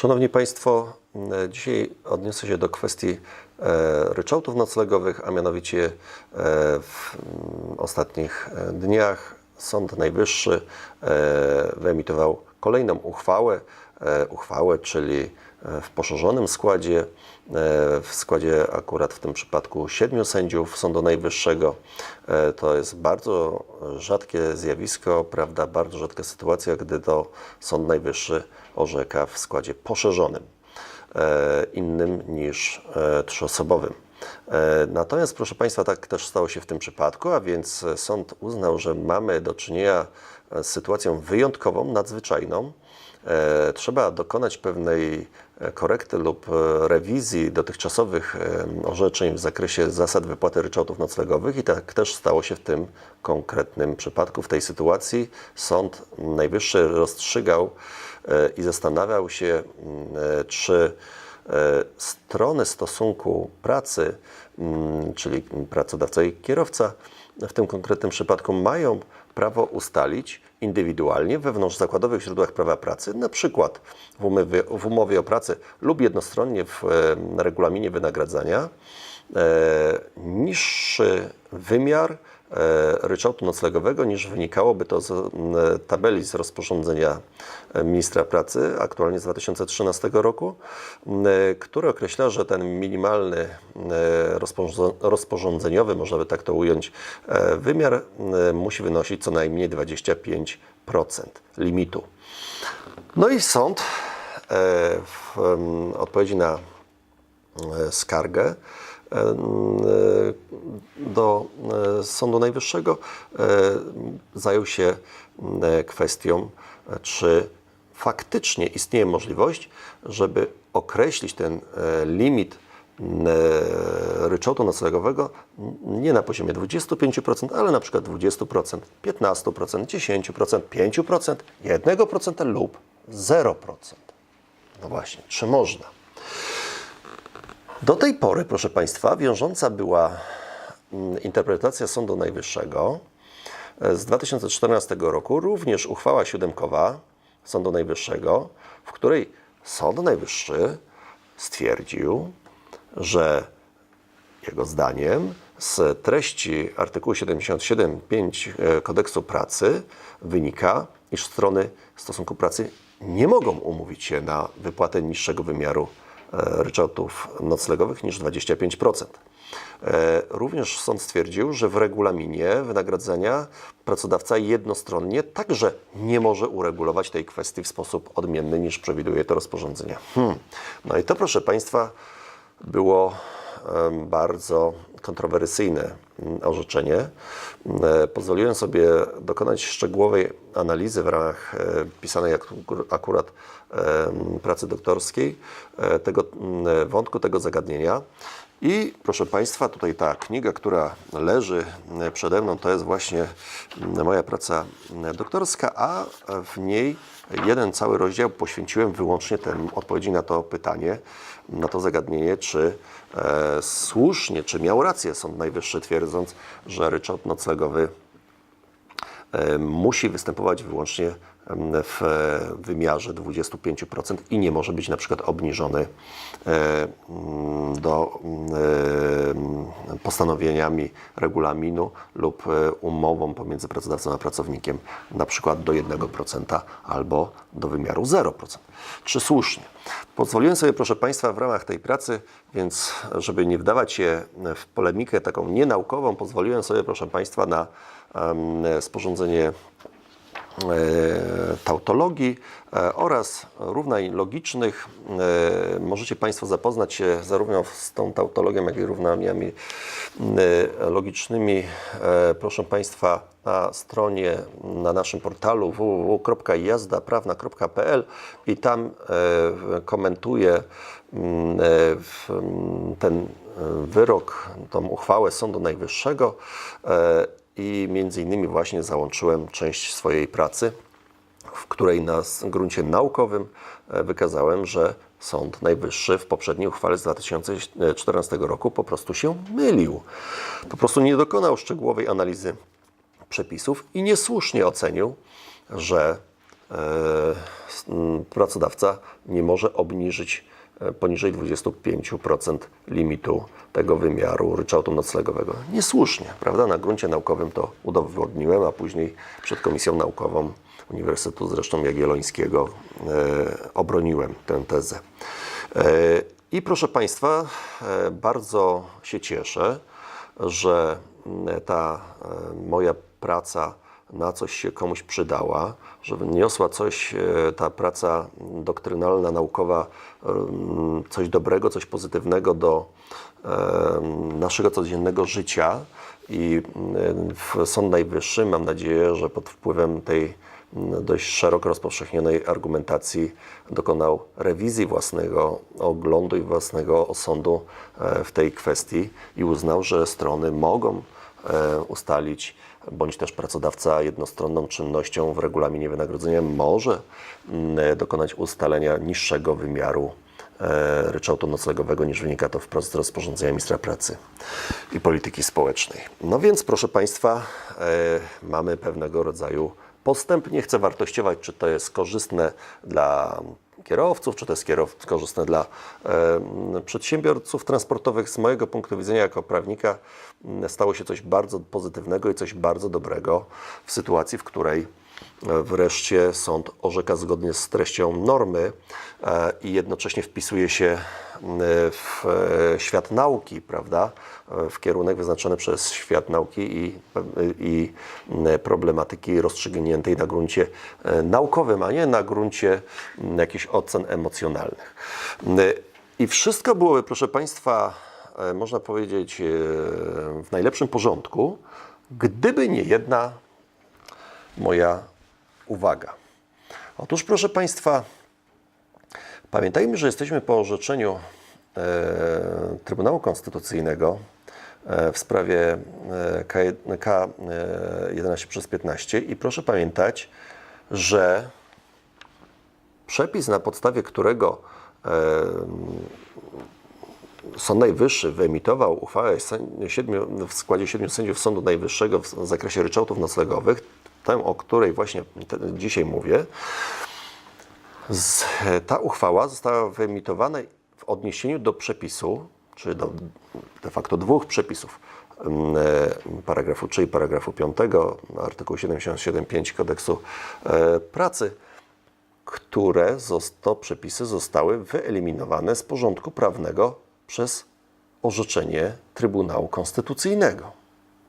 Szanowni Państwo, dzisiaj odniosę się do kwestii e, ryczałtów noclegowych, a mianowicie e, w mm, ostatnich e, dniach Sąd Najwyższy wyemitował kolejną uchwałę, uchwałę, czyli w poszerzonym składzie, e, w składzie akurat w tym przypadku siedmiu sędziów Sądu Najwyższego. E, To jest bardzo rzadkie zjawisko, prawda, bardzo rzadka sytuacja, gdy to Sąd Najwyższy orzeka w składzie poszerzonym, e, innym niż e, trzyosobowym. E, Natomiast, proszę Państwa, tak też stało się w tym przypadku, a więc e, sąd uznał, że mamy do czynienia e, z sytuacją wyjątkową, nadzwyczajną. E, Trzeba dokonać pewnej e, korekty lub e, rewizji dotychczasowych orzeczeń w zakresie zasad wypłaty ryczałtów noclegowych i tak też stało się w tym konkretnym przypadku. W tej sytuacji Sąd Najwyższy rozstrzygał i zastanawiał się, czy strony stosunku pracy, czyli pracodawca i kierowca, w tym konkretnym przypadku mają prawo ustalić indywidualnie w wewnątrzzakładowych źródłach prawa pracy, na przykład w umowie, w umowie o pracę lub jednostronnie w e, regulaminie wynagradzania, e, niższy wymiar ryczałtu noclegowego niż wynikałoby to z m, tabeli z rozporządzenia e, ministra pracy, aktualnie z 2013 roku, które określa, że ten minimalny e, rozporządzeniowy, można by tak to ująć, e, wymiar musi wynosić co najmniej 25% limitu. No i sąd e, w odpowiedzi na e, skargę e, e, do e, Sądu Najwyższego e, zajął się e, kwestią, e, czy faktycznie istnieje możliwość, żeby określić ten e, limit e, ryczałtu noclegowego nie na poziomie 25%, ale na przykład 20%, 15%, 10%, 5%, 1% lub 0%. No właśnie, czy można? Do tej pory, proszę Państwa, wiążąca była mm, interpretacja Sądu Najwyższego e, z 2014 roku, również uchwała siódemkowa Sądu Najwyższego, w której Sąd Najwyższy stwierdził, że jego zdaniem z treści artykułu 77.5 e, kodeksu pracy wynika, iż strony stosunku pracy nie mogą umówić się na wypłatę niższego wymiaru ryczałtów noclegowych niż 25%. E, Również sąd stwierdził, że w regulaminie wynagradzania pracodawca jednostronnie także nie może uregulować tej kwestii w sposób odmienny niż przewiduje to rozporządzenie. Hmm. No i to, proszę Państwa, było bardzo kontrowersyjne orzeczenie. E, Pozwoliłem sobie dokonać szczegółowej analizy w ramach e, pisanej ak- akurat pracy doktorskiej e, tego mm, wątku, tego zagadnienia. I proszę Państwa, tutaj ta kniga, która leży przede mną, to jest właśnie moja praca doktorska, a w niej jeden cały rozdział poświęciłem wyłącznie temu odpowiedzi na to pytanie, na to zagadnienie, czy e, słusznie, czy miał rację Sąd Najwyższy twierdząc, że ryczałt noclegowy e, musi występować wyłącznie w e, wymiarze 25% i nie może być na przykład obniżony e, mm, do e, postanowieniami regulaminu lub umową pomiędzy pracodawcą a pracownikiem na przykład do 1% albo do wymiaru 0%. Czy słusznie? Pozwoliłem sobie, proszę Państwa, w ramach tej pracy, więc żeby nie wdawać się w polemikę taką nienaukową, pozwoliłem sobie, proszę Państwa, na sporządzenie tautologii e, oraz równań logicznych. E, Możecie Państwo zapoznać się zarówno z tą tautologią, jak i równaniami e, logicznymi. E, Proszę Państwa, na stronie, na naszym portalu www.jazdaprawna.pl i tam e, komentuję e, ten e, wyrok, tą uchwałę Sądu Najwyższego e, i między innymi właśnie załączyłem część swojej pracy, w której na gruncie naukowym e, wykazałem, że Sąd Najwyższy w poprzedniej uchwale z 2014 roku po prostu się mylił. Po prostu nie dokonał szczegółowej analizy przepisów i niesłusznie ocenił, że m, pracodawca nie może obniżyć e, poniżej 25% limitu tego wymiaru ryczałtu noclegowego. Niesłusznie, prawda? Na gruncie naukowym to udowodniłem, a później przed Komisją Naukową Uniwersytetu zresztą Jagiellońskiego e, obroniłem tę tezę. E, I proszę Państwa, e, bardzo się cieszę, że ta e, moja praca na coś się komuś przydała, że wniosła coś, e, ta praca doktrynalna, naukowa, coś dobrego, coś pozytywnego do naszego codziennego życia. I Sąd Najwyższy mam nadzieję, że pod wpływem tej dość szeroko rozpowszechnionej argumentacji dokonał rewizji własnego oglądu i własnego osądu e, w tej kwestii i uznał, że strony mogą e, ustalić, bądź też pracodawca jednostronną czynnością w regulaminie wynagrodzenia może mm, dokonać ustalenia niższego wymiaru e, ryczałtu noclegowego niż wynika to wprost z rozporządzenia ministra pracy i polityki społecznej. No więc proszę Państwa, e, mamy pewnego rodzaju postęp. Nie chcę wartościować, czy to jest korzystne dla kierowców, czy to jest kierow- korzystne dla przedsiębiorców transportowych. Z mojego punktu widzenia jako prawnika stało się coś bardzo pozytywnego i coś bardzo dobrego w sytuacji, w której wreszcie sąd orzeka zgodnie z treścią normy e, i jednocześnie wpisuje się m, w e, świat nauki, prawda? E, W kierunek wyznaczony przez świat nauki i, i problematyki rozstrzygniętej na gruncie e, naukowym, a nie na gruncie jakichś ocen emocjonalnych. I wszystko byłoby, proszę Państwa, e, można powiedzieć, e, w najlepszym porządku, gdyby nie jedna moja uwaga. Otóż, proszę Państwa, pamiętajmy, że jesteśmy po orzeczeniu e, Trybunału Konstytucyjnego e, w sprawie e, K, K11 przez 15 i proszę pamiętać, że przepis, na podstawie którego e, Sąd Najwyższy wyemitował uchwałę w składzie siedmiu sędziów Sądu Najwyższego w zakresie ryczałtów noclegowych, o której właśnie dzisiaj mówię, ta uchwała została wyemitowana w odniesieniu do przepisu, czy do de facto dwóch przepisów, mm, e, paragrafu 3 i paragrafu 5 artykułu 77.5 kodeksu e, pracy, które to przepisy zostały wyeliminowane z porządku prawnego przez orzeczenie Trybunału Konstytucyjnego.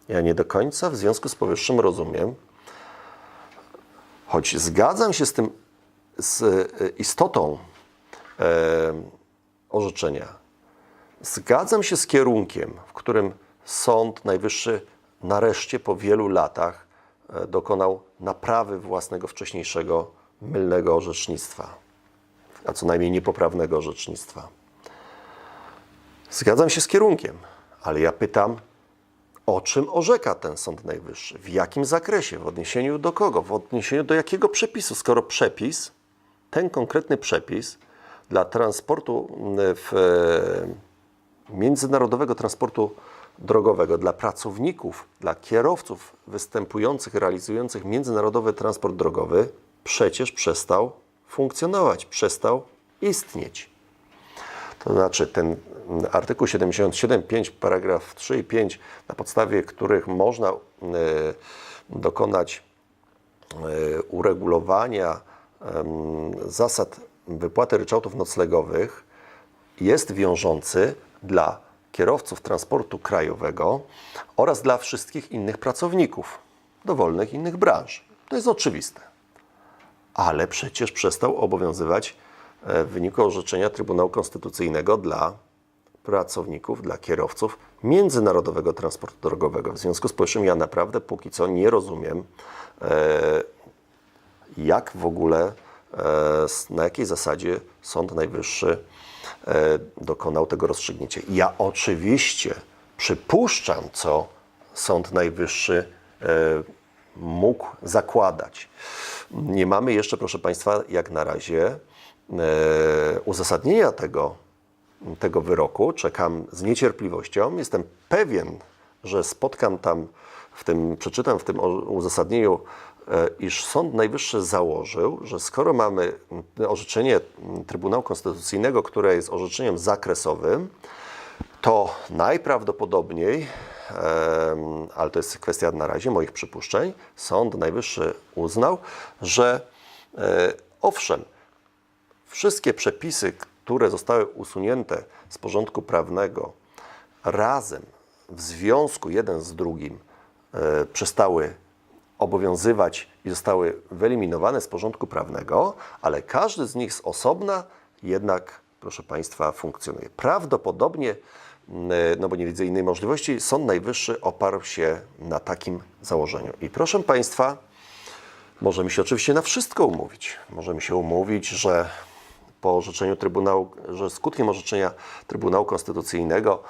Ja nie do końca w związku z powyższym rozumiem, choć zgadzam się z tym, z e, istotą e, orzeczenia, zgadzam się z kierunkiem, w którym Sąd Najwyższy nareszcie po wielu latach e, dokonał naprawy własnego wcześniejszego mylnego orzecznictwa, a co najmniej niepoprawnego orzecznictwa. Zgadzam się z kierunkiem, ale ja pytam, o czym orzeka ten Sąd Najwyższy? W jakim zakresie? W odniesieniu do kogo? W odniesieniu do jakiego przepisu? Skoro przepis, ten konkretny przepis dla transportu m, w, e, międzynarodowego transportu drogowego, dla pracowników, dla kierowców występujących, realizujących międzynarodowy transport drogowy, przecież przestał funkcjonować, przestał istnieć. To znaczy ten artykuł 77.5, paragraf 3 i 5, na podstawie których można e, dokonać e, uregulowania zasad wypłaty ryczałtów noclegowych, jest wiążący dla kierowców transportu krajowego oraz dla wszystkich innych pracowników dowolnych innych branż. To jest oczywiste ale przecież przestał obowiązywać w wyniku orzeczenia Trybunału Konstytucyjnego dla pracowników, dla kierowców międzynarodowego transportu drogowego. W związku z powyższym ja naprawdę póki co nie rozumiem, e, jak w ogóle, e, na jakiej zasadzie Sąd Najwyższy e, dokonał tego rozstrzygnięcia. Ja oczywiście przypuszczam, co Sąd Najwyższy e, mógł zakładać. Nie mamy jeszcze, proszę Państwa, jak na razie e, uzasadnienia tego, tego wyroku. Czekam z niecierpliwością. Jestem pewien, że spotkam tam w tym, przeczytam w tym uzasadnieniu e, iż Sąd Najwyższy założył, że skoro mamy orzeczenie Trybunału Konstytucyjnego, które jest orzeczeniem zakresowym, to najprawdopodobniej, ale to jest kwestia na razie moich przypuszczeń, Sąd Najwyższy uznał, że e, owszem, wszystkie przepisy, które zostały usunięte z porządku prawnego, razem w związku jeden z drugim e, przestały obowiązywać i zostały wyeliminowane z porządku prawnego, ale każdy z nich z osobna jednak, proszę Państwa, funkcjonuje. Prawdopodobnie, m, no bo nie widzę innej możliwości, Sąd Najwyższy oparł się na takim założeniu. I proszę Państwa, Możemy się oczywiście na wszystko umówić. Możemy się umówić, że po orzeczeniu Trybunału, że skutkiem orzeczenia Trybunału Konstytucyjnego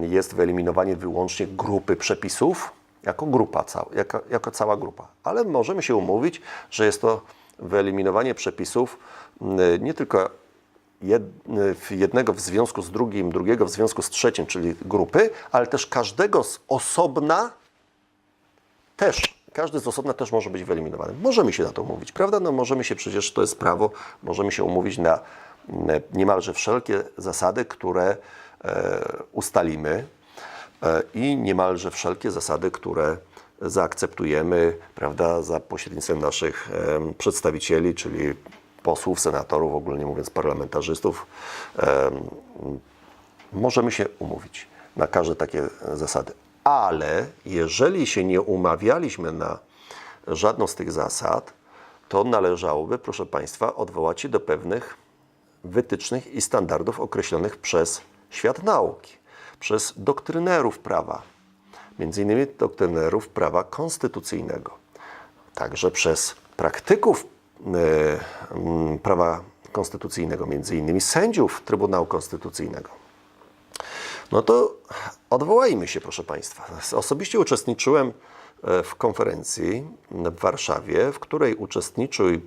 jest wyeliminowanie wyłącznie grupy przepisów, jako grupa, jako, jako cała grupa. Ale możemy się umówić, że jest to wyeliminowanie przepisów mm, nie tylko jed, jednego w związku z drugim, drugiego w związku z trzecim, czyli grupy, ale też każdego z osobna też, każdy z osobna też może być wyeliminowany. Możemy się na to umówić, prawda? No możemy się przecież, to jest prawo, możemy się umówić na mm, niemalże wszelkie zasady, które e, ustalimy e, i niemalże wszelkie zasady, które zaakceptujemy, prawda, za pośrednictwem naszych em, przedstawicieli, czyli posłów, senatorów, ogólnie mówiąc parlamentarzystów, em, możemy się umówić na każde takie zasady. Ale jeżeli się nie umawialiśmy na żadną z tych zasad, to należałoby, proszę Państwa, odwołać się do pewnych wytycznych i standardów określonych przez świat nauki, przez doktrynerów prawa, między innymi doktrynerów prawa konstytucyjnego, także przez praktyków e, prawa konstytucyjnego, między innymi sędziów Trybunału Konstytucyjnego. No to odwołajmy się, proszę Państwa. Osobiście uczestniczyłem e, w konferencji w Warszawie, w której uczestniczył, e,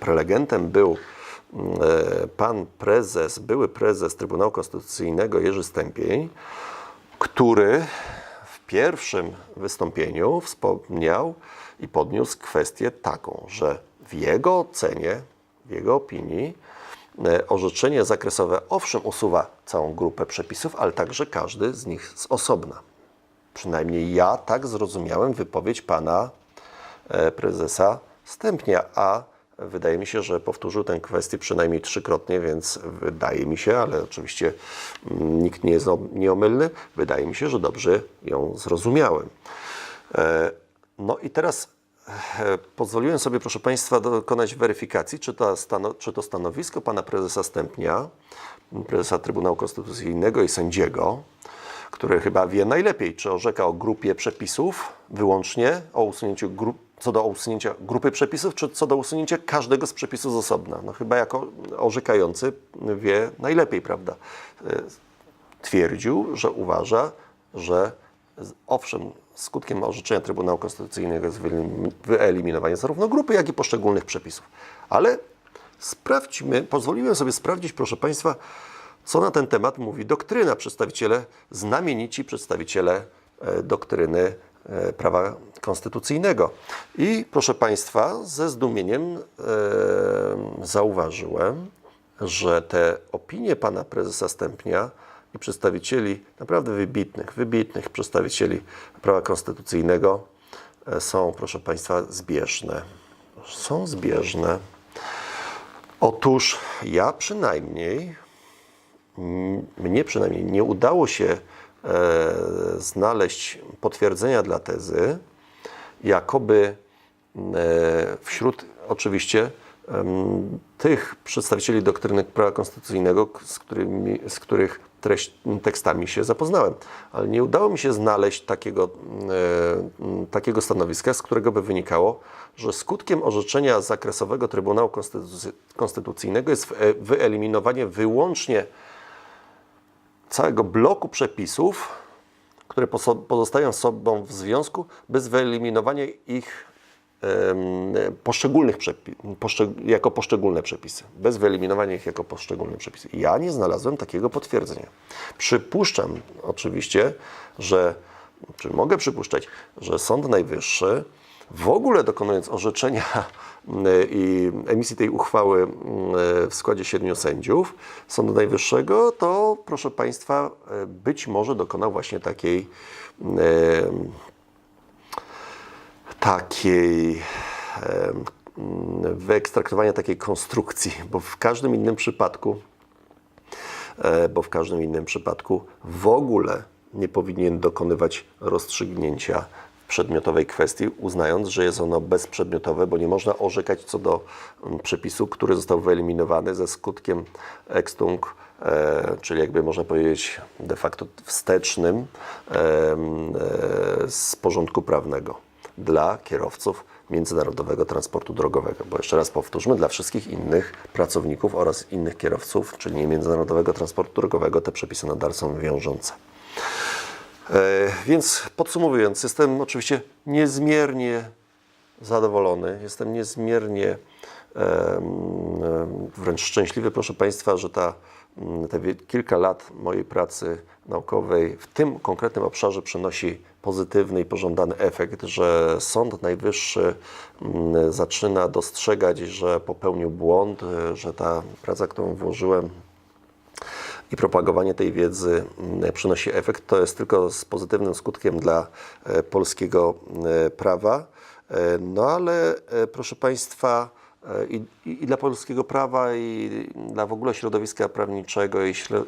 prelegentem był e, pan prezes, były prezes Trybunału Konstytucyjnego Jerzy Stępień, który w pierwszym wystąpieniu wspomniał i podniósł kwestię taką, że w jego ocenie, w jego opinii, orzeczenie zakresowe owszem usuwa całą grupę przepisów, ale także każdy z nich z osobna. Przynajmniej ja tak zrozumiałem wypowiedź pana e, prezesa Stępnia, a wydaje mi się, że powtórzył tę kwestię przynajmniej trzykrotnie, więc wydaje mi się, ale oczywiście mm, nikt nie jest nieomylny, wydaje mi się, że dobrze ją zrozumiałem. E, No i teraz e, pozwoliłem sobie, proszę Państwa, dokonać weryfikacji, czy to, stano, czy to stanowisko pana prezesa Stępnia, prezesa Trybunału Konstytucyjnego i sędziego, który chyba wie najlepiej, czy orzeka o grupie przepisów wyłącznie, o usunięciu grup, co do usunięcia grupy przepisów, czy co do usunięcia każdego z przepisów z osobna. No chyba jako orzekający wie najlepiej, prawda? E, Twierdził, że uważa, że owszem, skutkiem orzeczenia Trybunału Konstytucyjnego jest wyelim- wyeliminowanie zarówno grupy, jak i poszczególnych przepisów. Ale sprawdźmy, pozwoliłem sobie sprawdzić, proszę Państwa, co na ten temat mówi doktryna, przedstawiciele, znamienici przedstawiciele e, doktryny e, prawa konstytucyjnego. I proszę Państwa, ze zdumieniem e, zauważyłem, że te opinie pana prezesa Stępnia i przedstawicieli naprawdę wybitnych, wybitnych przedstawicieli prawa konstytucyjnego e, są, proszę Państwa, zbieżne. Są zbieżne. Otóż ja przynajmniej mnie przynajmniej nie udało się e, znaleźć potwierdzenia dla tezy, jakoby e, wśród oczywiście tych przedstawicieli doktryny prawa konstytucyjnego, z, którymi, z których treść, tekstami się zapoznałem, ale nie udało mi się znaleźć takiego, e, takiego stanowiska, z którego by wynikało, że skutkiem orzeczenia zakresowego Trybunału Konstytucy- Konstytucyjnego jest e, wyeliminowanie wyłącznie całego bloku przepisów, które pozostają sobą w związku, bez wyeliminowania ich poszczególnych poszczeg- jako poszczególne przepisy. Bez wyeliminowania ich jako poszczególne przepisy. Ja nie znalazłem takiego potwierdzenia. Przypuszczam oczywiście, że, czy mogę przypuszczać, że Sąd Najwyższy w ogóle dokonując orzeczenia i emisji tej uchwały w składzie siedmiu sędziów Sądu Najwyższego, to proszę Państwa, być może dokonał właśnie takiej takiej wyekstraktowania takiej konstrukcji, bo w każdym innym przypadku e, bo w każdym innym przypadku w ogóle nie powinien dokonywać rozstrzygnięcia przedmiotowej kwestii, uznając, że jest ono bezprzedmiotowe, bo nie można orzekać co do przepisu, który został wyeliminowany ze skutkiem extung, e, czyli jakby można powiedzieć de facto wstecznym e, z porządku prawnego dla kierowców międzynarodowego transportu drogowego. Bo jeszcze raz powtórzmy, dla wszystkich innych pracowników oraz innych kierowców, czyli międzynarodowego transportu drogowego, te przepisy nadal są wiążące. E, Więc podsumowując, jestem oczywiście niezmiernie zadowolony, jestem niezmiernie wręcz szczęśliwy, proszę Państwa, że ta, mm, te kilka lat mojej pracy naukowej w tym konkretnym obszarze przynosi pozytywny i pożądany efekt, że Sąd Najwyższy mm, zaczyna dostrzegać, że popełnił błąd, że ta praca, którą włożyłem i propagowanie tej wiedzy mm, przynosi efekt, to jest tylko z pozytywnym skutkiem dla e, polskiego e, prawa. E, No ale proszę Państwa, i, i dla polskiego prawa, i dla w ogóle środowiska prawniczego,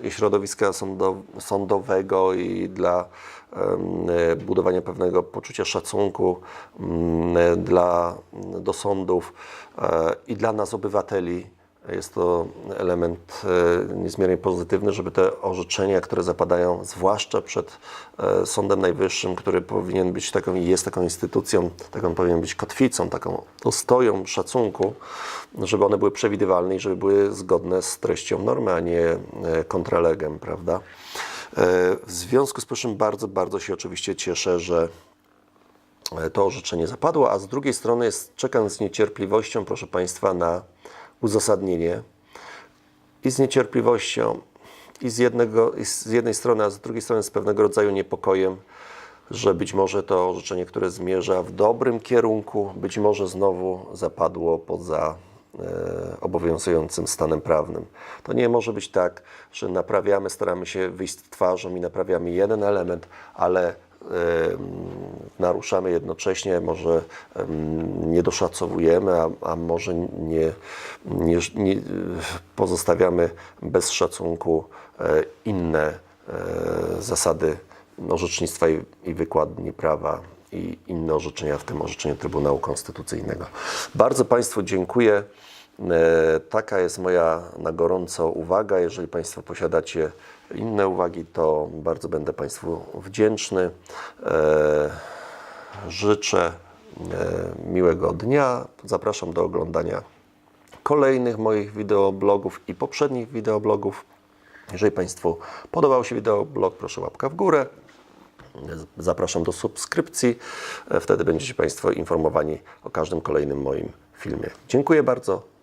i środowiska sądow, sądowego, i dla e, budowania pewnego poczucia szacunku e, dla, do sądów e, i dla nas obywateli jest to element e, niezmiernie pozytywny, żeby te orzeczenia, które zapadają, zwłaszcza przed e, Sądem Najwyższym, który powinien być taką i jest taką instytucją, taką powinien być kotwicą, taką ostoją szacunku, żeby one były przewidywalne i żeby były zgodne z treścią normy, a nie e, kontralegem, prawda? W związku z powyższym bardzo, bardzo się oczywiście cieszę, że to orzeczenie zapadło, a z drugiej strony jest, czekam z niecierpliwością, proszę Państwa, na uzasadnienie i z niecierpliwością i z, jednego, i z jednej strony, a z drugiej strony z pewnego rodzaju niepokojem, że być może to orzeczenie, które zmierza w dobrym kierunku, być może znowu zapadło poza e, obowiązującym stanem prawnym. To nie może być tak, że naprawiamy, staramy się wyjść twarzą i naprawiamy jeden element, ale naruszamy jednocześnie, może nie doszacowujemy, a, a może nie, nie, nie pozostawiamy bez szacunku e, inne e, zasady orzecznictwa i, i wykładni prawa i inne orzeczenia, w tym orzeczenie Trybunału Konstytucyjnego. Bardzo Państwu dziękuję. E, Taka jest moja na gorąco uwaga. Jeżeli Państwo posiadacie inne uwagi, to bardzo będę Państwu wdzięczny. E, Życzę e, miłego dnia. Zapraszam do oglądania kolejnych moich wideoblogów i poprzednich wideoblogów. Jeżeli Państwu podobał się wideoblog, proszę łapka w górę. Zapraszam do subskrypcji. Wtedy będziecie Państwo informowani o każdym kolejnym moim filmie. Dziękuję bardzo.